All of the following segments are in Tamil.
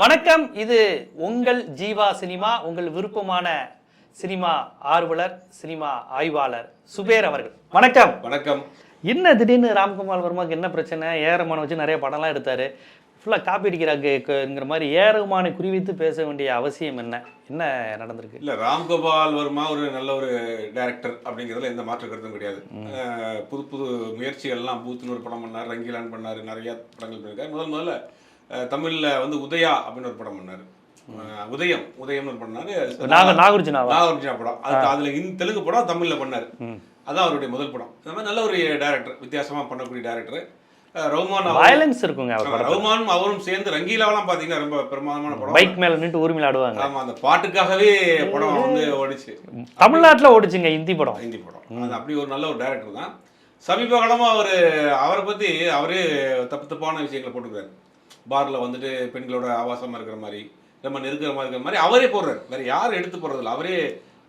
வணக்கம். இது உங்கள் ஜீவா சினிமா உங்கள் விருப்பமான சினிமா ஆர்வலர் சினிமா ஆய்வாளர் சுபேர் அவர்கள். வணக்கம். வணக்கம். என்ன திடீர்னு ராம்குமார் வர்மாக்கு என்ன பிரச்சனை? ஏரமான வச்சு நிறைய படம்லாம் எடுத்தாரு. ஃபுல்லாக காப்பி அடிக்கிறாங்கிற மாதிரி ஏரமானை குறிவித்து பேச வேண்டிய அவசியம் என்ன? என்ன நடந்திருக்கு? இல்ல ராம்கோபால் வர்மா ஒரு நல்ல ஒரு டைரக்டர் அப்படிங்கிறதுல எந்த மாற்று கருத்தும் கிடையாது. புது புது முயற்சிகள்லாம் பூத்துன்னு ஒரு படம் பண்ணார் ரங்கிலான் பண்ணாரு நிறைய படங்கள் பண்ணியிருக்காரு. முதல் முதல்ல தமிழ்ல வந்து உதயா அப்படின்னு ஒரு படம் பண்ணாரு. உதயம் உதயம்னு ஒரு பண்ணாரு. நாக நாகார்ஜுனாவா? நாகார்ஜுனா படம். அது அதுல இந்த தெலுங்கு படம் தமிழ்ல பண்ணாரு. அதான் அவருடைய முதல் படம். இந்த மாதிரி நல்ல ஒரு டைரக்டர் வித்தியாசமா பண்ணக்கூடிய டைரக்டர் அவர்- வயலன்ஸ் இருக்குங்க ரஹ்மானும் அவரும் சேர்ந்து ரங்கீலாவெல்லாம் பாத்தீங்கன்னா ரொம்ப பிரமாதமான படம். பைக் மேல நின்று ஊர்மியில் ஆடுவாங்க. ஆமா அந்த பாட்டுக்காகவே படம் வந்து ஓடிச்சு. தமிழ்நாட்டுல ஓடிச்சுங்க ஹிந்தி படம். ஹிந்தி படம். அது அப்படி ஒரு நல்ல ஒரு டைரக்டர் தான். சமீப காலமா அவர் அவரை பத்தி அவரே தப்பு தப்பான விஷயங்களை போட்டுக்கிறாரு பார்ல வந்துட்டு பெண்களோட ஆபாசமா இருக்கிற மாதிரி ரொம்ப நெருக்கிற மாதிரி இருக்கிற மாதிரி அவரே போடுறாரு. வேற யாரும் எடுத்து போடுறதில்ல அவரே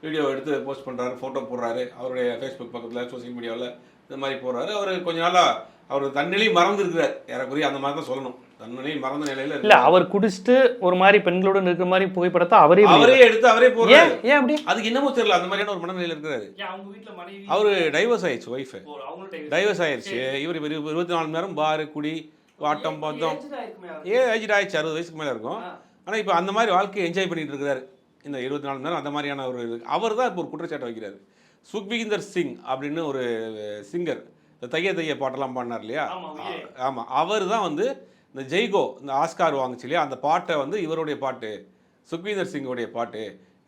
வீடியோ எடுத்து போஸ்ட் பண்றாரு போட்டோ போடுறாரு. அவருடைய ஃபேஸ்புக் பக்கத்துல சோசியல் மீடியாவில் இந்த மாதிரி போடுறாரு. அவர் கொஞ்ச நாளா அவர் தன்னிலையும் மறந்து இருக்கிறார் ஏறக்குறைய அந்த மாதிரி தான் சொல்லணும். தன்னிலையும் மறந்த நிலையில இல்ல. அவர் குடிச்சிட்டு ஒரு மாதிரி பெண்களோட இருக்கிற மாதிரி புகைப்படத்தை அவரே அவரே எடுத்து அவரே போடுறாரு. ஏன் அப்படி? அதுக்கு என்னமோ தெரியல அந்த மாதிரியான ஒரு மனநிலையில இருக்கிறாரு. அவரு டைவர்ஸ் ஆயிடுச்சு ஒய்ஃப் டைவர்ஸ் ஆயிடுச்சு. இவர் இவர் இருபத்தி நாலு மணி நேரம் பாரு குடி வாட்டம் பார்த்தோம் ஏ ஏஜ் ஆயிடுச்சு அறுபது வயசுக்கு மேலே இருக்கும். ஆனால் இப்போ அந்த மாதிரி வாழ்க்கையை என்ஜாய் பண்ணிட்டு இருக்கிறாரு இந்த இருபத்தி நாலு மணி நேரம் அந்த மாதிரியான ஒரு அவர் தான் இப்போ ஒரு குற்றச்சாட்டு வைக்கிறாரு. சுக்விந்தர் சிங் அப்படின்னு ஒரு சிங்கர். இந்த தைய தைய பாட்டெல்லாம் பாடினார் இல்லையா. ஆமாம் அவர் தான் வந்து இந்த ஜெய்கோ இந்த ஆஸ்கார் வாங்குச்சு இல்லையா? அந்த பாட்டை வந்து இவருடைய பாட்டு சுக்வீந்தர் சிங்கோடைய பாட்டு.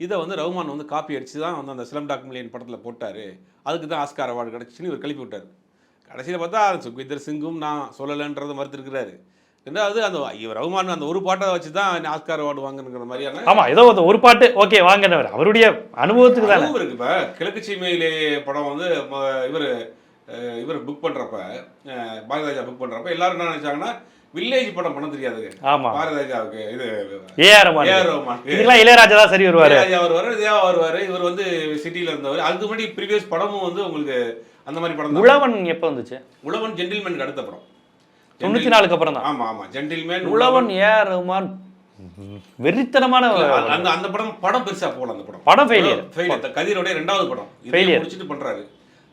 இதை வந்து ரஹ்மான் வந்து காப்பி அடிச்சு தான் வந்து அந்த சிலம் டாக் மில்லியன் படத்தில் போட்டார். அதுக்கு தான் ஆஸ்கார் அவார்டு கிடச்சின்னு இவர் கிளப்பி விட்டார். கடைசியில் பார்த்தா சுக்வீந்தர் சிங்கும் நான் சொல்லலைன்றதை மறுத்திருக்கிறாரு. ரெண்டாவது அந்த இவர் ரஹ்மான் அந்த ஒரு பாட்டை வச்சு தான் ஆஸ்கார் அவார்டு வாங்குங்கிற மாதிரியான ஆமா ஏதோ ஒரு- ஒரு பாட்டு ஓகே வாங்கினவர் அவருடைய அனுபவத்துக்கு தானே. இருக்கு இப்போ கிழக்கு சீமையிலே படம் வந்து இவர் இவர் புக் பண்ணுறப்ப பாரதிராஜா புக் பண்ணுறப்ப எல்லாரும் என்ன நினைச்சாங்கன்னா வில்லேஜ் படம் பண்ண தெரியாது ஆமா. பாரதிராஜாவுக்கு இது ஏஆர் ரஹ்மான் இதுக்கெல்லாம் இளையராஜா தான் சரி வருவாரு. இளையராஜா வருவாரு தேவா வருவாரு. இவர் வந்து சிட்டில இருந்தவர். அதுக்கு முன்னாடி ப்ரீவியஸ் படமும் வந்து உங்களுக்கு அந்த மாதிரி படம் உழவன் எப்ப வந்துச்சு? உழவன் ஜென்டில்மேனுக்கு அடுத்த படம். தொண்ணூத்தி நாலுக்கு அப்புறம் தான். ஆமா ஆமா. ஜென்டில்மேன் உழவன் ஏஆர் ரஹ்மான் வெறித்தனமான அந்த அந்த படம் படம் பெருசா போகல அந்த படம். படம் failure. ஃபெயிலியர் கதிரோடைய ரெண்டாவது படம். ஃபெயிலியர் முடிச்சுட்டு பண்றாரு.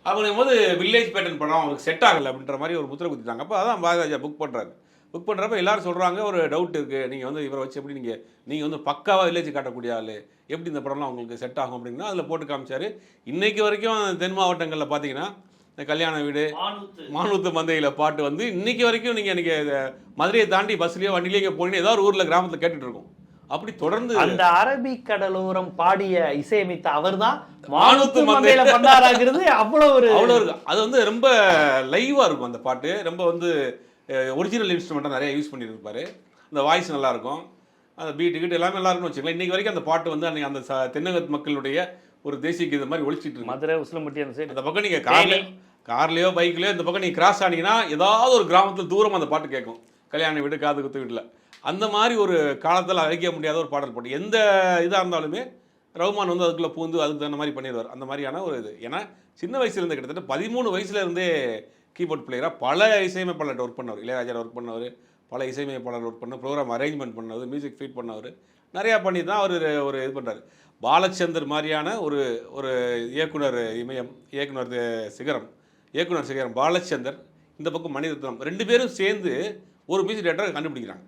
அப்படிங்கும் போது வில்லேஜ் பேட்டர்ன் படம் அவங்களுக்கு செட் ஆகல அப்படின்ற மாதிரி ஒரு முத்திரை குத்திட்டாங்க. அப்போ அதான் பாரதிராஜா புக் பண்றாரு. புக் பண்றப்ப எல்லாரும் சொல்றாங்க ஒரு டவுட் இருக்கு. நீங்க வந்து இவரை வச்சு எப்படி நீங்க நீங்க வந்து பக்காவா வில்லேஜ் காட்டக்கூடிய ஆளு? எப்படி இந்த படம்லாம் உங்களுக்கு செட் ஆகும் அப்படின்னா அதுல போட்டு காமிச்சாரு. இன்னைக்கு வரைக்கும் தென் மாவட்டங்கள்ல பாத்தீங்கன்னா இந்த கல்யாண வீடு மானூத்து. மந்தையில பாட்டு வந்து இன்னைக்கு வரைக்கும் நீங்க நீங்க இத மதுரையை தாண்டி பஸ்லயோ வண்டிலயோ இங்க போனீங்கன்னா ஏதாவது ஒரு ஊர்ல கிராமத்துல கேட்டுட்டு இருக்கோம். அப்படி தொடர்ந்து அந்த அரபிக் கடலோரம் பாடிய இசையமைத்த அவர்தான் வானத்து வானத்து மந்தையில பண்ணாராங்கிறது அவ்வளவு ஒரு அவ்வளோ இருக்கு. அது வந்து ரொம்ப லைவா இருக்கும் அந்த பாட்டு. ரொம்ப வந்து ஒரிஜினல் இன்ஸ்ட்ருமெண்ட்டாக நிறைய யூஸ் பண்ணியிருப்பாரு அந்த வாய்ஸ் நல்லா இருக்கும் அந்த பீட்டு கீட்டு எல்லாமே நல்லா இருக்கும்னு வச்சுக்கலாம் இன்னைக்கு வரைக்கும் அந்த பாட்டு வந்து அன்னைக்கு அந்த தென்னக மக்களுடைய ஒரு தேசிய கீதம் மாதிரி ஒழிச்சிட்டு இருக்கு. மதுரை உசிலம்பட்டி அந்த சைடு அந்த பக்கம் நீங்க கார்ல கார்லயோ பைக்லயோ இந்த பக்கம் நீங்க கிராஸ் ஆனீங்கன்னா ஏதாவது ஒரு கிராமத்துல தூரம் அந்த பாட்டு கேட்கும். கல்யாண வீடு காது குத்து வீட்டில். அந்த மாதிரி ஒரு காலத்தில் அழைக்க முடியாத ஒரு பாடல் பாட்டு எந்த இதாக இருந்தாலுமே ரஹ்மான் வந்து அதுக்குள்ள பூந்து அதுக்கு தகுந்த மாதிரி பண்ணிடுவார். அந்த மாதிரியான ஒரு இது. ஏன்னா சின்ன வயசுல இருந்து கிட்டத்தட்ட பதிமூணு வயசுல இருந்தே கீபோர்ட் பிளேயராக பல இசையமைப்பாளர் ஒர்க் பண்ணவர். இளையராஜா ஒர்க் பண்ணவர் பல இசையமைப்பாளர் ஒர்க் பண்ண ப்ரோக்ராம் அரேஞ்ச்மெண்ட் பண்ணவர் மியூசிக் ஃபீட் பண்ணவர். நிறையா பண்ணி தான் அவர் ஒரு இது பண்ணுறாரு பாலச்சந்தர் மாதிரியான ஒரு ஒரு இயக்குனர் இமயம் இயக்குனர் சிகரம் இயக்குனர் சிகரம் பாலச்சந்தர் இந்த பக்கம் மணிரத்னம் ரெண்டு பேரும் சேர்ந்து ஒரு மியூசிக் டேரக்டரை கண்டுபிடிக்கிறாங்க.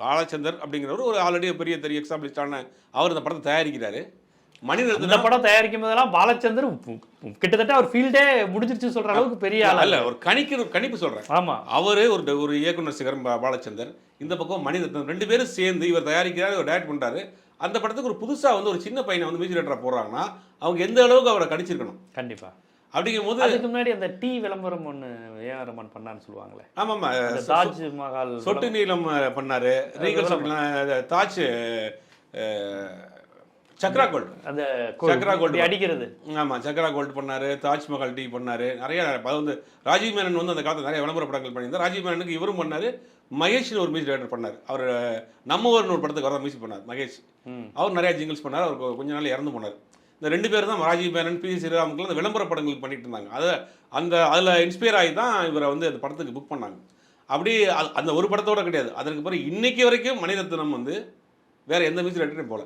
பாலச்சந்தர் அப்படிங்கிறவர் ஒரு ஆல்ரெடி பெரிய பெரிய எக்ஸாம்பிளிஸ்டான அவர் இந்த படத்தை தயாரிக்கிறாரு. இந்த மணிரத்னம் படம் தயாரிக்கும் போதெல்லாம் பாலச்சந்தர் கிட்டத்தட்ட அவர் ஃபீல்டே முடிஞ்சிருச்சு சொல்ற அளவுக்கு பெரிய ஆள் அல்ல ஒரு கணிக்கிற கணிப்பு சொல்றேன். ஆமா. அவரு ஒரு ஒரு இயக்குனர் சிகரம் பாலச்சந்தர் இந்த பக்கம் மணிரத்னம் ரெண்டு பேரும் சேர்ந்து இவர் தயாரிக்கிறாரு இவர் டைரக்ட் பண்றாரு. அந்த படத்துக்கு ஒரு புதுசா வந்து ஒரு சின்ன பையனை வந்து மியூசிக் டேரக்டரா போடுறாங்கன்னா அவங்க எந்த அளவுக்கு அவரை கணிச்சிருக்கணும்? கண்டிப்பா. அப்படிங்கும் போது அதுக்கு முன்னாடி அந்த டீ விளம்பரம் ஒண்ணு ஏஆர் ரஹ்மான் பண்ணான்னு சொல்லுவாங்களே. ஆமாம் இந்த தாஜ் மஹால் சொட்டு நீளம் பண்ணாரு. ரீகல் தாஜ் சக்ரா கோல்டு அந்த சக்ரா கோல்டு. அடிக்கிறது. ஆமா சக்ரா கோல்டு பண்ணாரு தாஜ்மஹால் டீ பண்ணாரு நிறைய அது வந்து ராஜீவ் மேனன் வந்து அந்த காலத்துல நிறைய விளம்பர படங்கள் பண்ணியிருந்தார். ராஜீவ் மேனனுக்கு இவரும் பண்ணாரு மகேஷ்னு ஒரு மியூசிக் டைரக்டர் பண்ணார். அவர் நம்ம ஒரு படத்துக்கு வர மியூசிக் பண்ணார் மகேஷ். அவர் நிறைய ஜிங்கிள்ஸ் பண்ணார் அவர் கொஞ்ச நாள் இறந்து போனார். இந்த ரெண்டு பேர் தான் ராஜீவ் மேனன் பி ஸ்ரீராமுக்குலாம் அந்த விளம்பர படங்களுக்கு பண்ணிட்டு இருந்தாங்க. அதை அந்த அதில் இன்ஸ்பயர் ஆகி தான் இவரை வந்து அந்த படத்துக்கு புக் பண்ணாங்க. அப்படி அந்த ஒரு படத்தோட கிடையாது. அதற்கு பிறகு இன்னைக்கு வரைக்கும் மணிரத்னம் வந்து வேற எந்த மியூசிக் டேரக்டரும் போல.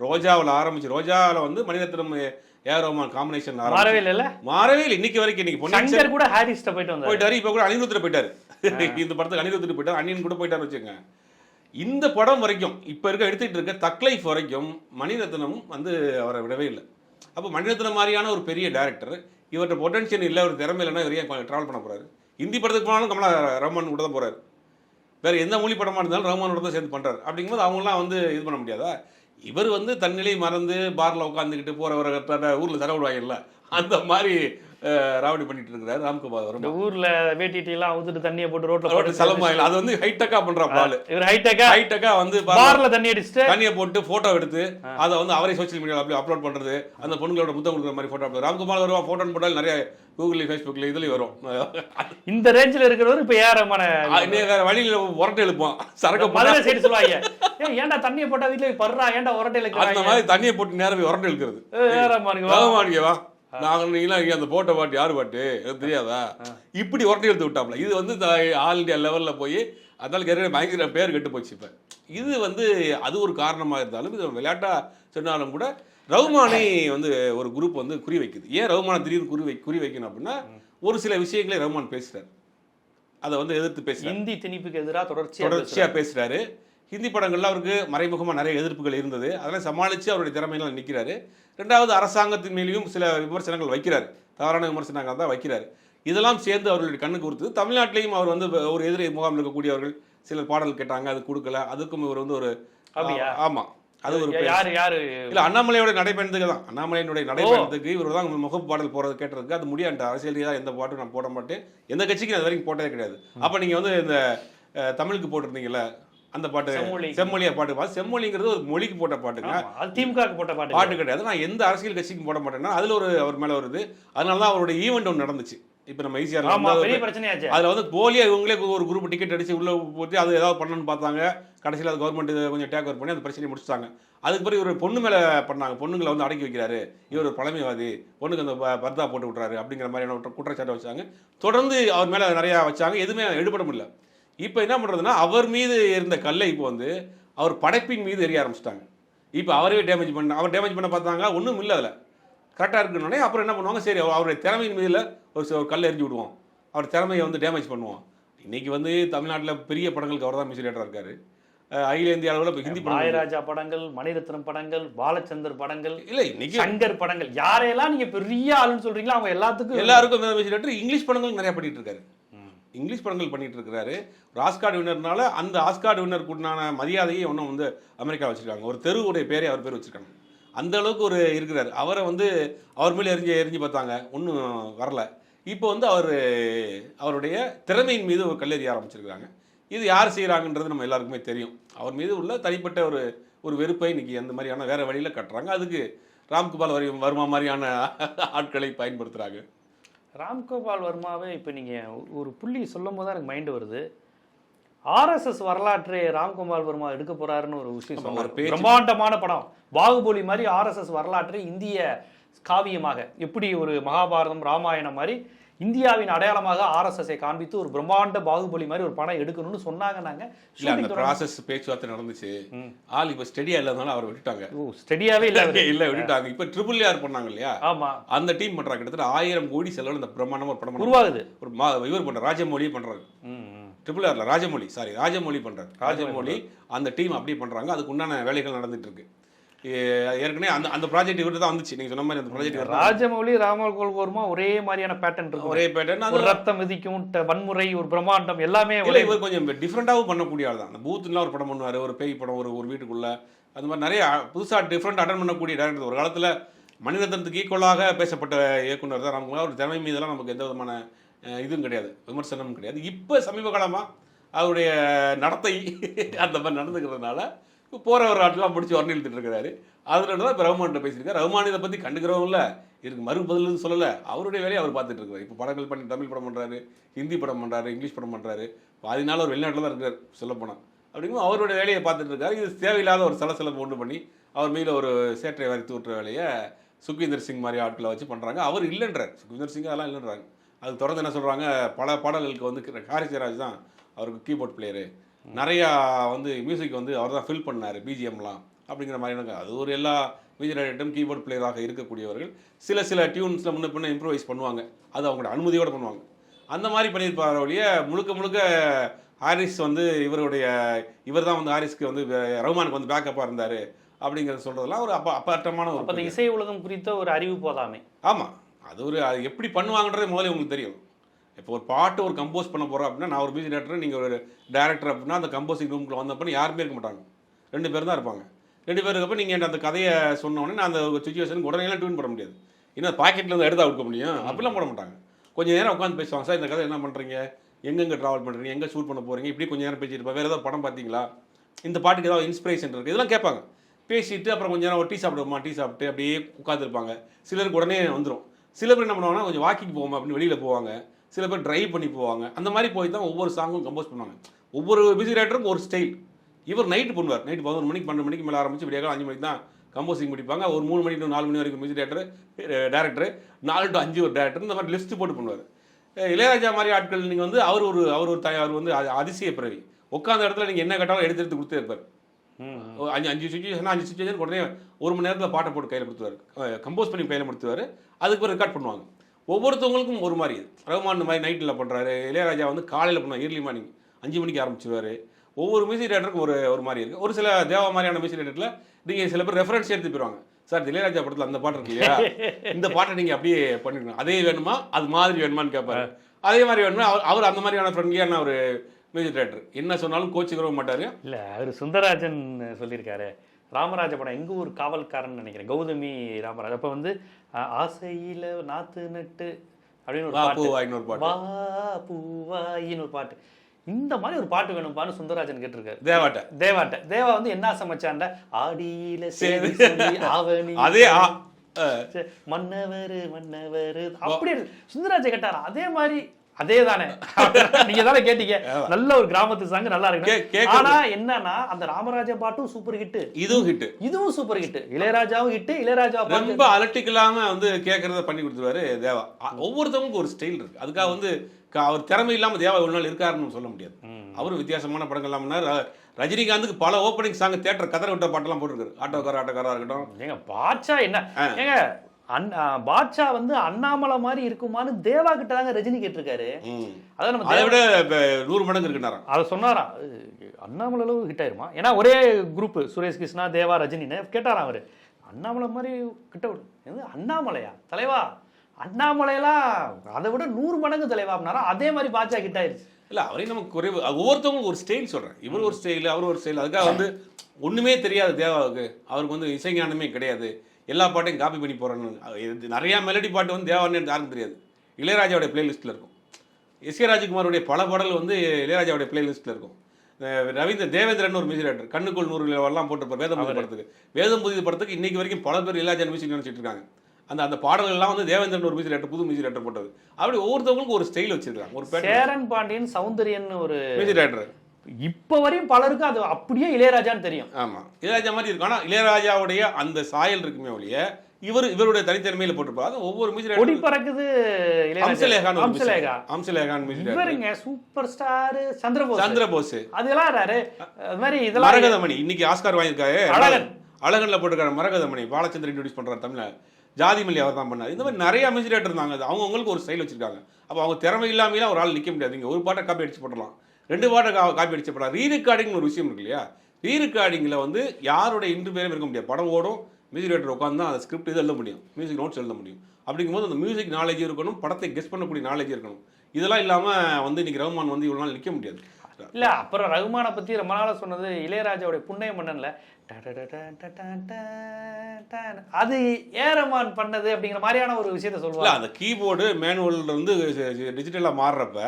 ரோஜாவில் ஆரம்பிச்சு ரோஜாவில் வந்து மணிரத்னம் ஏ ரோமான் காம்பினேஷன் மாறவே இல்லைல்ல? மாறவே இல்லை. இன்னைக்கு வரைக்கும் இன்னைக்கு சங்கர் கூட ஹாரிஸ்ட போயிட்டு வந்தாரு. போயிட்டாரு. இப்போ கூட அனிருத்தில் போயிட்டாரு. இந்த படத்துக்கு அனிருத்தில் போயிட்டார். அனியன் கூட போயிட்டாரு வச்சுங்க இந்த படம் வரைக்கும் இப்போ இருக்க எடுத்துக்கிட்டு இருக்க தக்லைஃப் வரைக்கும் மணிரத்னம் வந்து அவரை விடவே இல்லை. அப்போ மணிரத்னம் மாதிரியான ஒரு பெரிய டேரக்டர் இவர்கிட்ட பொட்டன்ஷியல் இல்லை ஒரு திறமை இல்லைன்னா இவர் ஏன் ட்ராவல் பண்ண போறாரு? ஹிந்தி படத்துக்கு போனாலும் கமலா ரஹ்மான் கூட தான் போறாரு. வேற எந்த மொழி படமா இருந்தாலும் ரஹ்மானோட தான் சேர்ந்து பண்றாரு. அப்படிங்கும்போது அவங்களாம் வந்து இது பண்ண முடியாதா? இவர் வந்து தன்னிலை மறந்து பார்ல உட்காந்துக்கிட்டு போறவர ஊரில் செலவிடுவாங்கல்ல அந்த மாதிரி ராவடி பண்ணிட்டு இருக்கிறாரு வர்மா. ஊர்ல வேட்டி எல்லாம் ஊத்துட்டு தண்ணியை போட்டு ரோட்ல போட்டு செலமாயில் அது வந்து ஹைடெக்கா பண்ற பால். இவர் ஹைடெக்கா ஹைடெக்கா வந்து பார்ல தண்ணி அடிச்சுட்டு தண்ணியை போட்டு போட்டோ எடுத்து அதை வந்து அவரே சோஷியல் மீடியாவில் அப்படி அப்லோட் பண்றது. அந்த பொண்ணுங்களோட முத்தம் கொடுக்குற மாதிரி போட்டோ அப்லோட் ராம்குமார் வருவா போட்டோன்னு போட்டால் நிறைய கூகுள் ஃபேஸ்புக்ல இதுலயும் வரும். இந்த ரேஞ்சில் இருக்கிறவர் இப்ப ஏறமான இன்னும் வேற வழியில உரட்டை எழுப்போம் சரக்கு மதுரை சைடு சொல்லுவாங்க. ஏன் ஏன்டா தண்ணியை போட்டா வீட்டுல படுறா? ஏன்டா உரட்டையில அந்த இருக்கிறாங்க மாதிரி தண்ணியை போட்டு நேரம் போய் உரட்டை இழுக்கிறது ஏறமானுங்க வேகமாடிக்க வா. நாங்கள் நீங்களாம் இங்கே அந்த போட்ட பாட்டு யார் பாட்டு? எனக்கு தெரியாதா? இப்படி உரட்டை எடுத்து விட்டாப்ல. இது வந்து ஆல் இந்தியா லெவலில் போய் அதனால கரியர் பயங்கர பேர் கெட்டு போச்சு இப்போ. இது வந்து அது ஒரு காரணமாக இருந்தாலும் இது விளையாட்டா சொன்னாலும் கூட ரவுமானை வந்து ஒரு குரூப் வந்து குறி வைக்குது. ஏன் ரவுமானை திடீர்னு குறி வை குறி வைக்கணும் அப்படின்னா ஒரு சில விஷயங்களை ரவுமான் பேசுறாரு. அதை வந்து எதிர்த்து பேசுறாரு. இந்தி திணிப்புக்கு எதிராக தொடர்ச்சியா தொடர்ச்சியா பேசுறாரு. ஹிந்தி படங்கள்ல அவருக்கு மறைமுகமா நிறைய எதிர்ப்புகள் இருந்தது. அதெல்லாம் சமாளிச்சு அவருடைய திறமையில நிக்கிறாரு. ரெண்டாவது அரசாங்கத்தின் மேலேயும் சில விமர்சனங்கள் வைக்கிறார். தவறான விமர்சனங்கள் தான் வைக்கிறார். இதெல்லாம் சேர்ந்து அவர்களுடைய கண்ணுக்கு கொடுத்தது தமிழ்நாட்டிலையும் அவர் வந்து ஒரு எதிரி முகாமில் இருக்கக்கூடியவர்கள் சிலர் பாடல் கேட்டாங்க அது கொடுக்கல அதுக்கும் இவர் வந்து ஒரு அப்படியா? ஆமா. அது ஒரு. யாரு யாரு? இல்ல அண்ணாமலையோட நடைபயணத்துக்கு தான். அண்ணாமலையினுடைய நடைபயணத்துக்கு இவர் தான் முகப்பு பாடல் போறது கேட்டதுக்கு அது முடியாண்ட அரசியல் ரீதியா எந்த பாட்டும் நான் போட மாட்டேன். எந்த கட்சிக்கும் அது வரைக்கும் போட்டதே கிடையாது. அப்ப நீங்க வந்து இந்த தமிழுக்கு போட்டிருந்தீங்கல்ல அந்த பாட்டு செம்மொழி. செம்மொழியா பாட்டு. பா செம்மொழிங்கிறது ஒரு மொழிக்கு போட்ட பாட்டுங்க. திமுக போட்ட பாட்டு. பாட்டு கிடையாது. நான் எந்த அரசியல் கட்சிக்கும் போட மாட்டேன்னா அதுல ஒரு அவர் மேல வருது. அதனால தான் அவருடைய ஈவெண்ட் ஒன்று நடந்துச்சு. இப்போ நம்ம ஈஸியாக அதில் வந்து போலியா இவங்களே ஒரு குரூப் டிக்கெட் அடிச்சு உள்ள போட்டு அது ஏதாவது பண்ணணும்னு பார்த்தாங்க. கடைசியில் அது கவர்மெண்ட் கொஞ்சம் டேக் ஓவர் பண்ணி அந்த பிரச்சனையை முடிச்சிட்டாங்க. அதுக்கு பிறகு இவர் பொண்ணு மேலே பண்ணாங்க. பொண்ணுங்களை வந்து அடக்கி வைக்கிறாரு. இவர் ஒரு பழமைவாதி. பொண்ணுக்கு அந்த பர்தா போட்டு விட்றாரு அப்படிங்கிற மாதிரியான குற்றச்சாட்டை வச்சாங்க. தொடர்ந்து அவர் மேலே நிறையா வச்சாங்க. எதுவுமே எடுபட முடியல. இப்போ என்ன பண்ணுறதுன்னா அவர் மீது இருந்த கல்லை இப்போ வந்து அவர் படைப்பின் மீது எரிய ஆரம்பிச்சிட்டாங்க. இப்போ அவரே டேமேஜ் பண்ண அவர் டேமேஜ் பண்ண பார்த்தாங்க ஒன்றும் இல்லை அதில். கரெக்டாக இருக்குன்னொடனே அப்புறம் என்ன பண்ணுவாங்க? சரி அவர் அவருடைய திறமையின் மீதில் ஒரு ஒரு கல் எறிஞ்சு விடுவோம். அவர் திறமையை வந்து டேமேஜ் பண்ணுவோம். இன்னைக்கு வந்து தமிழ்நாட்டில் பெரிய படங்களுக்கு அவர் தான் மியூசிக் இருக்காரு அகில இந்திய அளவில் இப்போ ஹிந்தி மாயராஜா படங்கள் மணிரத்னம் படங்கள் பாலச்சந்தர் படங்கள் இல்லை இன்னைக்கு சங்கர் படங்கள் யாரையெல்லாம் நீங்க பெரிய ஆளுன்னு சொல்றீங்களோ அவங்க எல்லாத்துக்கும் எல்லாருக்கும் மியூசிக் இங்கிலீஷ் படங்கள் நிறைய பண்ணிட்டு இருக்காரு. இங்கிலீஷ் படங்கள் பண்ணிகிட்டு இருக்கிறாரு ஒரு ஆஸ்கார்டு வின்னர்னால அந்த ஆஸ்கார்டு வின்னர் உண்டான மரியாதையை ஒன்றும் வந்து அமெரிக்கா வச்சுருக்காங்க. ஒரு தெருவுடைய பேரே அவர் பேர் வச்சிருக்காங்க. அந்த அளவுக்கு ஒரு இருக்கிறார். அவரை வந்து அவர் மேலே எரிஞ்சு எரிஞ்சு பார்த்தாங்க. ஒன்றும் வரல. இப்போ வந்து அவர் அவருடைய திறமையின் மீது ஒரு கல்லெறிய ஆரம்பிச்சிருக்காங்க இது யார் செய்கிறாங்கன்றது நம்ம எல்லாருக்குமே தெரியும். அவர் மீது உள்ள தனிப்பட்ட ஒரு ஒரு வெறுப்பை இன்னைக்கு அந்த மாதிரியான வேறு வழியில் கட்டுறாங்க. அதுக்கு ராம்குபால் வரி வர்மா மாதிரியான ஆட்களை பயன்படுத்துகிறாங்க ராம்கோபால் வர்மாவை இப்போ நீங்க ஒரு புள்ளி சொல்லும் போது தான் எனக்கு மைண்ட் வருது. ஆர்எஸ்எஸ் வரலாற்றை ராம்கோபால் வர்மா எடுக்க போறாருன்னு ஒரு விஷயம் சொன்னார். பிரம்மாண்டமான படம். பாகுபலி மாதிரி ஆர்எஸ்எஸ் வரலாற்றை இந்திய காவியமாக எப்படி ஒரு மகாபாரதம் ராமாயணம் மாதிரி இந்தியாவின் அடையாளமாக ஆர்எஸ்எஸ்ஐ காண்பித்து ஒரு பிரம்மாண்ட பாகுபலி மாதிரி ஒரு படம் எடுக்கணும்னு சொன்னாங்க நாங்க இல்ல அந்த ப்ராசஸ் பேச்சுவார்த்தை நடந்துச்சு. ஆள் இப்ப ஸ்டெடியா இல்லாதனால அவரை விட்டுட்டாங்க. ஸ்டெடியாவே இல்ல. இல்ல விட்டுட்டாங்க. இப்ப ட்ரிபிள் ஆர் பண்ணாங்க இல்லையா? ஆமா. அந்த டீம் பண்றாங்க கிட்டத்தட்ட ஆயிரம் கோடி செலவு இந்த பிரம்மாண்டமா ஒரு படம் பண்றாங்க. உருவாகுது. ஒரு இவர் பண்ற ராஜமௌழி பண்றாரு. ம், ம். ட்ரிபிள் ஆர்ல ராஜமௌழி சாரி ராஜமௌழி பண்றாரு. ராஜமௌழி அந்த டீம் அப்படியே பண்றாங்க. அதுக்கு உண்டான வேலைகள் நடந்துட்டு இருக்கு. ஏற்கனவே அந்த அந்த ப்ராஜெக்ட் இவர்கிட்ட தான் வந்துச்சு. நீங்க சொன்ன மாதிரி அந்த ப்ராஜெக்ட் ராஜமௌலி ராமகோல் வர்மா ஒரே மாதிரியான பேட்டர்ன் இருக்கும். ஒரே பேட்டர்ன் அது ஒரு ரத்தம் மிதிக்கும் வன்முறை ஒரு பிரம்மாண்டம் எல்லாமே இல்ல ஒரே இவர் கொஞ்சம் டிஃப்ரெண்டாகவும் பண்ணக்கூடிய ஆள் தான் அந்த பூத்துலாம் ஒரு படம் பண்ணுவார் ஒரு பேய் படம் ஒரு ஒரு வீட்டுக்குள்ள. அந்த மாதிரி நிறைய புதுசாக டிஃப்ரெண்ட் அட்டன் பண்ணக்கூடிய டேரக்டர் ஒரு காலத்தில் மணிரத்னத்துக்கு ஈக்குவலாக பேசப்பட்ட இயக்குனர் தான் நமக்கு அவர் திறமை மீதெல்லாம் நமக்கு எந்த விதமான இதுவும் கிடையாது. விமர்சனமும் கிடையாது. இப்போ சமீப காலமாக அவருடைய நடத்தை அந்த மாதிரி நடந்துக்கிறதுனால போகிற ஒரு ஆட்டெல்லாம் பிடிச்சி உரணி இழுத்துட்டு இருக்கிறாரு. அதனால தான் இப்போ ரகுமான்கிட்ட பேசியிருக்காரு. ரகுமான் இதை பற்றி கண்டுக்கிறவும் இல்லை. இதுக்கு மறு பதில் சொல்லலை. அவருடைய வேலையை அவர் பார்த்துட்டு இருக்காரு இப்போ படங்கள் பண்ணி தமிழ் படம் பண்ணுறாரு ஹிந்தி படம் பண்ணுறாரு இங்கிலீஷ் படம் பண்ணுறாரு பாதி நாள் அவர் வெளிநாட்டில் தான் இருக்கார் சொல்லப்போனால் அப்படிங்கும் அவருடைய வேலையை பார்த்துட்டு இருக்காரு. இது தேவையில்லாத ஒரு சலசலப்பு ஒன்று பண்ணி அவர் மீது ஒரு சேற்றை வரி தூட்டுற வேலையை சுக்வீந்தர் சிங் மாதிரி ஆட்களை வச்சு பண்ணுறாங்க அவர் இல்லைன்றார். சுக்வீந்தர் சிங் அதெல்லாம் இல்லைன்றாங்க அது தொடர்ந்து என்ன சொல்கிறாங்க பல பாடல்களுக்கு வந்து காரிசராஜ் தான் அவருக்கு கீபோர்ட் பிளேயரு. நிறையா வந்து மியூசிக் வந்து அவர் தான் ஃபில் பண்ணார் பிஜிஎம்லாம் அப்படிங்கிற மாதிரியான அது ஒரு எல்லா மியூசிக் டைரக்டரும் கீபோர்ட் பிளேயராக இருக்கக்கூடியவர்கள் சில சில டியூன்ஸில் முன்ன பின்ன இம்ப்ரூவைஸ் பண்ணுவாங்க. அது அவங்களோட அனுமதியோடு பண்ணுவாங்க. அந்த மாதிரி பண்ணியிருப்பார் ஒழிய முழுக்க முழுக்க ஹாரிஸ் வந்து இவருடைய இவர் தான் வந்து ஹாரிஸ்க்கு வந்து ரஹ்மானுக்கு வந்து பேக்கப்பாக இருந்தார் அப்படிங்கிறத சொல்கிறதெல்லாம் ஒரு அப்ப அப்பட்டமான ஒரு இசை உலகம் குறித்த ஒரு அறிவு போதாமே. ஆமாம் அது ஒரு அது எப்படி பண்ணுவாங்கன்றது முதல்ல உங்களுக்கு தெரியும். இப்போ ஒரு பாட்டு ஒரு கம்போஸ் பண்ண போகிறோம் அப்படின்னா நான் ஒரு மியூசிக் டேரக்டர் நீங்கள் ஒரு டேரக்டர் அப்படின்னா அந்த கம்போசிங் ரூம்குள்ள வந்தப்போ யாருமே இருக்க மாட்டாங்க. ரெண்டு பேரும் தான் இருப்பாங்க. ரெண்டு பேர் இருக்கப்ப நீங்கள் அந்த கதையை சொன்னோடனே நான் அந்த சுச்சுவேஷனுக்கு உடனே டியூன் பண்ண முடியாது. இன்னும் பாக்கெட்டில் இருந்து எடுத்து கொடுக்க முடியும். அப்படிலாம் போட மாட்டாங்க. கொஞ்சம் நேரம் உட்காந்து பேசுவாங்க. சார் இந்த கதை என்ன பண்ணுறீங்க எங்கெங்கே ட்ராவல் பண்ணுறீங்க எங்கே ஷூட் பண்ண போகிறீங்க இப்படி கொஞ்சம் நேரம் பேசிட்டு இருப்பா வேறு ஏதாவது படம் பார்த்தீங்களா? இந்த பாட்டுக்கு ஏதாவது இன்ஸ்பிரேஷன் இருக்குது இதெல்லாம் கேட்பாங்க. பேசிட்டு அப்புறம் கொஞ்சம் நேரம் ஒரு டீ சாப்பிடுவோமா? டீ சாப்பிட்டு அப்படியே உட்காந்துருப்பாங்க சிலருக்கு உடனே வந்துடும் சில பேர் என்ன பண்ணுவாங்கன்னா கொஞ்சம் வாக்கிங் போவோம் அப்படின்னு வெளியில் போவாங்க. சில பேர் டிரைவ் பண்ணி போவாங்க. அந்த மாதிரி போய் தான் ஒவ்வொரு சாங்கும் கம்போஸ் பண்ணுவாங்க. ஒவ்வொரு மியூசிக் ரைட்டருக்கும் ஒரு ஸ்டைல் இவர் நைட்டு பண்ணுவார். நைட்டு பதினொரு மணிக்கு பன்னெண்டு மணிக்கு மேலே ஆரம்பிச்சு விடியாக அஞ்சு மணிக்கு தான் கம்போசிங் முடிப்பாங்க. ஒரு மூணு மணி டு நாலு மணி வரைக்கும் மியூசிக் டேரக்டர் டேரக்டர் நாலு டு அஞ்சு ஒரு டேரக்டர் இந்த மாதிரி லிஸ்ட் போட்டு பண்ணுவார். இளையராஜா மாதிரி ஆட்கள் நீங்கள் வந்து அவர் ஒரு அவர் ஒரு அவர் வந்து அதிசய பிறவி. உட்காந்த இடத்துல நீங்கள் என்ன கேட்டாலும் எடுத்து எடுத்து கொடுத்தே இருப்பார். அஞ்சு அஞ்சு சுச்சுவேஷன் அஞ்சு சுச்சுவேஷன் உடனே ஒரு மணி நேரத்தில் பாட்டை போட்டு கையில் கொடுத்துருவார். கம்போஸ் பண்ணி கையில் கொடுத்துருவார் அதுக்கு ஒரு ரெக்கார்ட் பண்ணுவாங்க. ஒவ்வொருத்தவங்களுக்கும் ஒரு மாதிரி இது. ரகுமான் இந்த மாதிரி நைட்டில் பண்ணுறாரு இளையராஜா வந்து காலையில் பண்ணுவார் ஏர்லி மார்னிங் அஞ்சு மணிக்கு ஆரம்பிச்சிருவாரு. ஒவ்வொரு மியூசிக் டேரக்டருக்கும் ஒரு ஒரு மாதிரி இருக்குது ஒரு சில தேவா மாதிரியான மியூசிக் டேரக்டரில் நீங்கள் சில பேர் ரெஃபரன்ஸ் எடுத்து போயிடுவாங்க சார் இளையராஜா படத்தில் அந்த பாட்டு இருக்கு இல்லையா? இந்த பாட்டை நீங்கள் அப்படியே பண்ணிடணும் அதே வேணுமா? அது மாதிரி வேணுமான்னு கேட்பாரு அதே மாதிரி வேணுமா அவர் அவர் அந்த மாதிரியான ஃப்ரெண்ட்லியான ஒரு மியூசிக் டேரக்டர் என்ன சொன்னாலும் கோச்சிக்கிறவும் மாட்டார். இல்ல அவர் சுந்தரராஜன் சொல்லியிருக்காரு. ராமராஜ படம் எங்க ஊர் காவல்காரன் நினைக்கிறேன். கௌதமி ராமராஜ். அப்ப வந்து ஆசையில நாத்து நட்டு அப்படின்னு ஒரு பாட்டு. வா பூவாயின்னு ஒரு பாட்டு. இந்த மாதிரி ஒரு பாட்டு வேணும்பான்னு சுந்தரராஜன் கேட்டிருக்காரு. தேவாட்ட. தேவாட்ட. தேவா வந்து என்ன சமைச்சாண்ட ஆடியில. சொல்லி ஆவணி அதே மன்னவரு மன்னவரு. அப்படியே சுந்தரராஜ கேட்டாரா? அதே மாதிரி அதே தானே நீங்க தானே கேட்டீங்க நல்ல ஒரு கிராமத்து சாங் நல்லா இருக்கு. ஆனா என்னன்னா அந்த ராமராஜ பாட்டும் சூப்பர் ஹிட் இதுவும் ஹிட் இதுவும் சூப்பர் ஹிட் இளையராஜாவும் ஹிட் இளையராஜா ரொம்ப அலட்டிக் இல்லாம வந்து கேட்கறத பண்ணி கொடுத்துருவாரு தேவா. ஒவ்வொருத்தவங்களுக்கும் ஒரு ஸ்டைல் இருக்கு. அதுக்காக வந்து அவர் திறமை இல்லாம தேவா ஒரு நாள் இருக்காருன்னு சொல்ல முடியாது. அவரும் வித்தியாசமான பண்ணாரு. ர- ரஜினிகாந்துக்கு பல ஓப்பனிங் சாங் தேட்டர் கதற விட்ட பாட்டெல்லாம் போட்டிருக்காரு. ஆட்டோக்கார ஆட்டோக்காரா இருக்கட்டும். ஏங்க பாட்சா என்ன? ஏங்க அண்ணா பாட்சா வந்து அண்ணாமலை மாதிரி இருக்குமான்னு தேவா கிட்ட தாங்க ரஜினி கேட்டிருக்காரு. அதான் நம்ம அதை விட நூறு மடங்கு இருக்குனாராம் அதை சொன்னாராம். அஹ் அண்ணாமலை அளவு ஹிட் ஆயிருமா? ஏன்னா ஒரே குரூப் சுரேஷ் கிருஷ்ணா தேவா ரஜினின்னு கேட்டாராம் அவரு. அண்ணாமலை மாதிரி கிட்ட விடு. அண்ணாமலையா? தலைவா? அண்ணாமலையெல்லாம் அதை விட நூறு மடங்கு தலைவா அப்படின்னாரா அதே மாதிரி பாஜா ஹிட் ஆயிருச்சு. இல்ல அவரையும் நமக்கு குறைவு அது ஒவ்வொருத்தவங்களுக்கும் ஒரு ஸ்டைல் சொல்றேன். இவர் ஒரு ஸ்டைல் அவர் ஒரு ஸ்டைல் அதுக்காக வந்து ஒண்ணுமே தெரியாது தேவாவுக்கு அவருக்கு வந்து இசைஞானமே கிடையாது. எல்லா பாட்டையும் காப்பி பண்ணி இது நிறைய மெலடி பாட்டு வந்து தேவான்னு யாருக்கும் தெரியாது. இளையராஜாவுடைய பிளேலிஸ்ட்ல இருக்கும். எஸ் கே ராஜ்குமாருடைய பல பாடல் வந்து இளையராஜாவுடைய பிளேலிஸ்ட்ல இருக்கும். ரவீந்திர தேவேந்திரன் ஒரு மியூசிக் டைரக்டர் கண்ணுக்குள் நூறு எல்லாம் போட்டிருப்பார் வேதம் புதிய படத்துக்கு. வேதம் புதிய படத்துக்கு இன்னைக்கு வரைக்கும் பல பேர் இளையராஜா மியூசிக் நினைச்சிட்டு இருக்காங்க. அந்த அந்த பாடல்கள் எல்லாம் வந்து தேவேந்திரன் ஒரு மியூசிக் டைரக்டர் புது மியூசிக் டைரக்டர் போட்டது. அப்படி ஒவ்வொருத்தவங்களுக்கும் ஒரு ஸ்டைல் வச்சிருக்காங்க. ஒரு சேரன் பாண்டியன் சௌந்தரியன் ஒரு மியூசிக் டைரக்டர் இப்ப வரையும் பலருக்கும் அது அப்படியே இளையராஜான்னு தெரியும். ஆமா. இளையராஜா மாதிரி இருக்கும். ஆனா இளையராஜாவுடைய அந்த சாயல் இருக்குமே ஒழிய இவர் இவருடைய தனித்தன்மையில போட்டிருப்பாரு. அது ஒவ்வொரு மியூசிக் டைரக்டர் பறக்குது இளையராஜா. அம்சலேகான் அம்சலேகா அம்சலேகான் மியூசிக் இவருங்க சூப்பர் ஸ்டார் சந்திரபோஸ். சந்திரபோஸ். அதெல்லாம் யாரு அது மாதிரி இதெல்லாம் மரகதமணி. இன்னைக்கு ஆஸ்கார் வாங்கியிருக்காரு. அழகன். அழகன்ல போட்டிருக்காரு மரகதமணி பாலச்சந்திரன் இன்ட்ரோடியூஸ் பண்றாரு தமிழ்ல. ஜாதிமல்லி அவர் தான் பண்ணார். இந்த மாதிரி நிறைய மியூசிக் இருந்தாங்க. அது அவங்கவுங்களுக்கு ஒரு ஸ்டைல் வச்சிருக்காங்க. அப்போ அவங்க திறமை இல்லாமலாம் ஒரு ஆள் நிற்க முடியாது. நீங்க ஒரு பாட்டை காப்பி அடிச்சு போடலாம் ரெண்டு பாட்டை கா- காப்பி அடிச்சு படம் ரீ ஒரு விஷயம் இருக்கு இல்லையா ரீ ரெக்கார்டிங்கில் வந்து யாரோட இன்று பேரும் இருக்க முடியாது. படம் ஓடும் மியூசிக் டைரக்டர் உட்காந்து தான் அந்த ஸ்கிரிப்ட் இது எழுத முடியும். மியூசிக் நோட்ஸ் எழுத முடியும். அப்படிங்கும்போது அந்த மியூசிக் நாலேஜ் இருக்கணும் படத்தை கெஸ் பண்ணக்கூடிய நாலேஜ் இருக்கணும். இதெல்லாம் இல்லாமல் வந்து இன்றைக்கி ரகுமான் வந்து இவ்வளோ நாள் நிற்க முடியாது. இல்ல அப்புறம் ரகுமானை பத்தி ரொம்ப நாளா சொன்னது இளையராஜாவுடைய புண்ணிய மன்னன்ல அது ஏரமான் பண்ணது அப்படிங்கிற மாதிரியான ஒரு விஷயத்த சொல்லுவாங்க. அந்த கீபோர்டு மேனுவல் வந்து டிஜிட்டலா மாறுறப்ப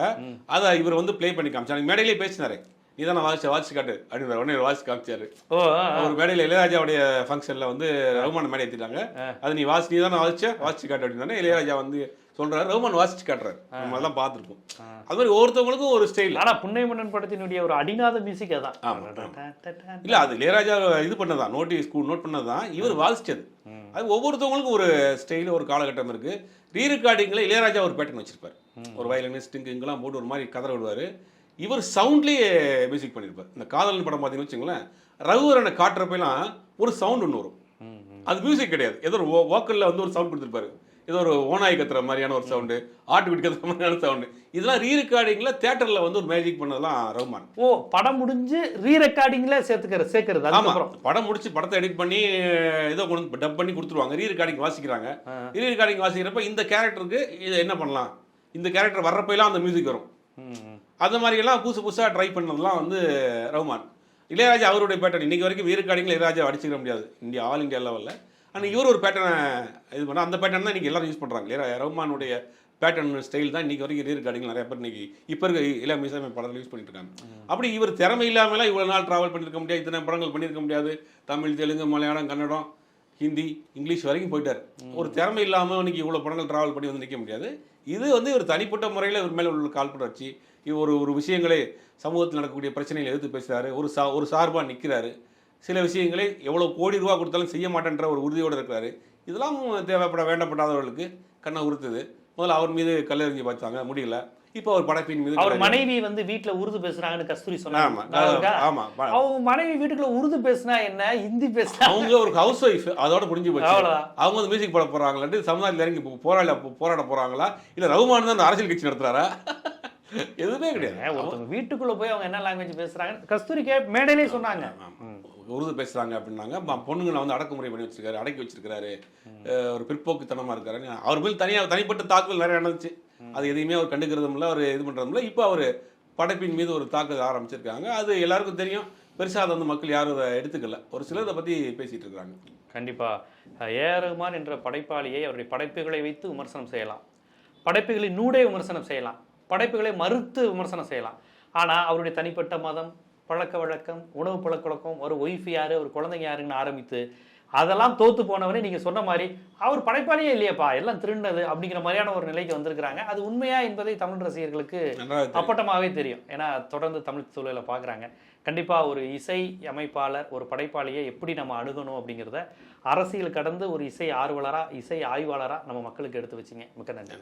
அதை இவர் வந்து ப்ளே பண்ணி காமிச்சாரு. மேடையிலே பேசினாரு. நீ தான் வாட்ச் வாட்ச் காட்டு அப்படின்னு உடனே வாட்ச் காமிச்சாரு. ஒரு மேடையில இளையராஜாவுடைய ஃபங்க்ஷன்ல வந்து ரகுமான் மேடை ஏத்திட்டாங்க. அது நீ வாட்ச் நீ தானே வாட்ச வாட்ச் காட்டு அப்படின்னு இளையராஜா வந்து சொல்றாரு. ரகுமான் வாட்ச் காட்டுறாரு. நம்ம எல்லாம் பார்த்துருப்போம் அது மாதிரி ஒவ்வொருத்தவங்களுக்கும் ஒரு ஸ்டைல் ஆனா புன்னை மன்னன் படத்தினுடைய ஒரு அடிநாத மியூசிக் அதான். இல்ல அது இளையராஜா இது பண்ணதான். நோட்டீஸ் நோட் பண்ணதான். இவர் வாசிச்சது. அது ஒவ்வொருத்தவங்களுக்கும் ஒரு ஸ்டைல் ஒரு காலகட்டம் இருக்கு. ரீ ரெக்கார்டிங்ல இளையராஜா ஒரு பேட்டர்ன் வச்சிருப்பாரு. ஒரு வயலினிஸ்ட் இங்கெல்லாம் போட்டு ஒரு மாதிரி கதற விடுவார். இவர் சவுண்ட்லேயே மியூசிக் பண்ணியிருப்பார் இந்த காதலன் படம் பார்த்தீங்கன்னு வச்சுங்களேன் ரகுவரனை காட்டுறப்பெல்லாம் ஒரு சவுண்ட் ஒன்று வரும். அது மியூசிக் கிடையாது. ஏதோ ஒரு வோக்கலில் வந்து ஒரு சவுண்ட் கொடுத்துருப்பாரு. ஏதோ ஒரு ஓனாய் கத்துற மாதிரியான ஒரு சவுண்டு ஆட்டுக்குட்டி கத்துற மாதிரியான சவுண்டு இதெல்லாம் ரீ ரெக்கார்டிங்கில் தேட்டரில் வந்து ஒரு மேஜிக் பண்ணதெல்லாம் ரகுமான். ஓ படம் முடிஞ்சு ரீ ரெக்கார்டிங்ல சேர்த்துக்கிறது சேர்க்கறது ஆமா. அதுக்கப்புறம். படம் முடிச்சு படத்தை எடிட் பண்ணி ஏதோ கொண்டு டப் பண்ணி கொடுத்துருவாங்க. ரீ ரெக்கார்டிங் வாசிக்கிறாங்க. ரீ ரெக்கார்டிங் வாசிக்கிறப்ப இந்த கேரக்டருக்கு இதை என்ன பண்ணலாம்? இந்த கேரக்டர் வர்றப்பெல்லாம் அந்த மியூசிக் வரும். அந்த மாதிரி எல்லாம் புதுசு புதுசாக ட்ரை பண்ணதெல்லாம் வந்து ரகுமான். இளையராஜா அவருடைய பேட்டர்ன் இன்னைக்கு வரைக்கும் ரீ ரெக்கார்டிங்கில் இளையராஜா அடிச்சுக்க முடியாது. இந்தியா ஆல் இந்தியா லெவலில் ஆனால் இவர் ஒரு பேட்டர்னை இது பண்ண அந்த பேட்டர்ன் தான் இன்னைக்கு எல்லாரும் யூஸ் பண்ணுறாங்க இளைய ரகுமானுடைய பேட்டர்ன் ஸ்டைல் தான் இன்னைக்கு வரைக்கும் ரீ ரெக்கார்டிங் நிறைய பேர் இன்னைக்கு இப்போ இருக்க இளைய மியூசியம் படத்தில் யூஸ் பண்ணிட்டு இருக்காங்க. அப்படி இவர் திறமை இல்லாமலாம் இவ்வளோ நாள் ட்ராவல் பண்ணியிருக்க முடியாது இத்தனை படங்கள் பண்ணியிருக்க முடியாது. தமிழ் தெலுங்கு மலையாளம் கன்னடம் ஹிந்தி இங்கிலீஷ் வரைக்கும் போயிட்டார். ஒரு திறமை இல்லாமல் இன்னைக்கு இவ்வளோ படங்கள் ட்ராவல் பண்ணி வந்து நிற்க முடியாது. இது வந்து இவர் தனிப்பட்ட முறையில் இவர் மேலே உள்ள கால்பட வச்சு இவர் ஒரு ஒரு விஷயங்களை சமூகத்தில் நடக்கக்கூடிய பிரச்சனைகளை எதிர்த்து பேசுகிறாரு ஒரு சா ஒரு சார்பாக நிற்கிறாரு சில விஷயங்களை எவ்வளோ கோடி ரூபா கொடுத்தாலும் செய்ய மாட்டேன்ற ஒரு உறுதியோடு இருக்கிறாரு. இதெல்லாம் தேவைப்பட வேண்டப்படாதவர்களுக்கு கண்ணை உறுத்துது. முதல்ல அவர் மீது கல்லெறிஞ்சு பார்த்தாங்க முடியல. இப்போ அவர் படைப்பின் மீது அவர் மனைவி வந்து வீட்ல உருது பேசுறாங்கன்னு கஸ்தூரி சொன்னாங்க? ஆமா அவங்க மனைவி வீட்டுக்குள்ள உருது பேசினா என்ன? ஹிந்தி பேசினா அவங்க ஒரு ஹவுஸ் ஒய்ஃப் அதோட முடிஞ்சு போச்சு. அவங்க வந்து மியூசிக் போட போறாங்களாட்டு சமுதாயத்தில் இறங்கி போராட போராட போறாங்களா? இல்ல ரகுமான் தான் அரசியல் கட்சி நடத்துறாரா? எதுவுமே கிடையாது. ஒருத்தவங்க வீட்டுக்குள்ள போய் அவங்க என்ன லாங்குவேஜ் பேசுறாங்க கஸ்தூரி கே மேடையிலே சொன்னாங்க. உருது பேசுறாங்க அப்படின்னாங்க. பொண்ணுங்களை வந்து அடக்குமுறை பண்ணி வச்சிருக்காரு அடக்கி வச்சிருக்காரு ஒரு பிற்போக்குத்தனமா இருக்காரு அவர் மேல் தனியா தனிப்பட்ட தாக்குதல் நிறைய நடந்துச்சு. அது எதையுமே அவர் கண்டுக்கிறதும் இல்லை அவர் இது பண்றதும் இல்லை. இப்போ அவர் படைப்பின் மீது ஒரு தாக்குதல் ஆரம்பிச்சிருக்காங்க. அது எல்லாருக்கும் தெரியும். பெருசா அதை வந்து மக்கள் யாரும் அதை எடுத்துக்கல. ஒரு சிலர் இதை பத்தி பேசிட்டு இருக்காங்க கண்டிப்பா. ஏஆர் என்ற படைப்பாளியை அவருடைய படைப்புகளை வைத்து விமர்சனம் செய்யலாம். படைப்புகளை நூடே விமர்சனம் செய்யலாம். படைப்புகளை மறுத்து விமர்சனம் செய்யலாம். ஆனா அவருடைய தனிப்பட்ட மதம் பழக்க வழக்கம் உணவு பழக்க வழக்கம் ஒரு ஒய்ஃப் யாரு ஒரு குழந்தைங்க யாருன்னு ஆரம்பித்து அதெல்லாம் தோத்து போனவரே நீங்க சொன்ன மாதிரி அவர் படைப்பாளியே இல்லையேப்பா எல்லாம் திருண்டது அப்படிங்கிற மாதிரியான ஒரு நிலைக்கு வந்திருக்கிறாங்க. அது உண்மையா என்பதை தமிழ் ரசிகர்களுக்கு. அப்பட்டமாகவே தெரியும். ஏன்னா தொடர்ந்து தமிழ் சூழலை பார்க்குறாங்க. கண்டிப்பாக ஒரு இசை அமைப்பாளர் ஒரு படைப்பாளியை எப்படி நம்ம அணுகணும் அப்படிங்கிறத அரசியல் கடந்து ஒரு இசை ஆர்வலராக இசை ஆய்வாளராக நம்ம மக்களுக்கு எடுத்து வச்சிங்க. மிக்க நன்றி.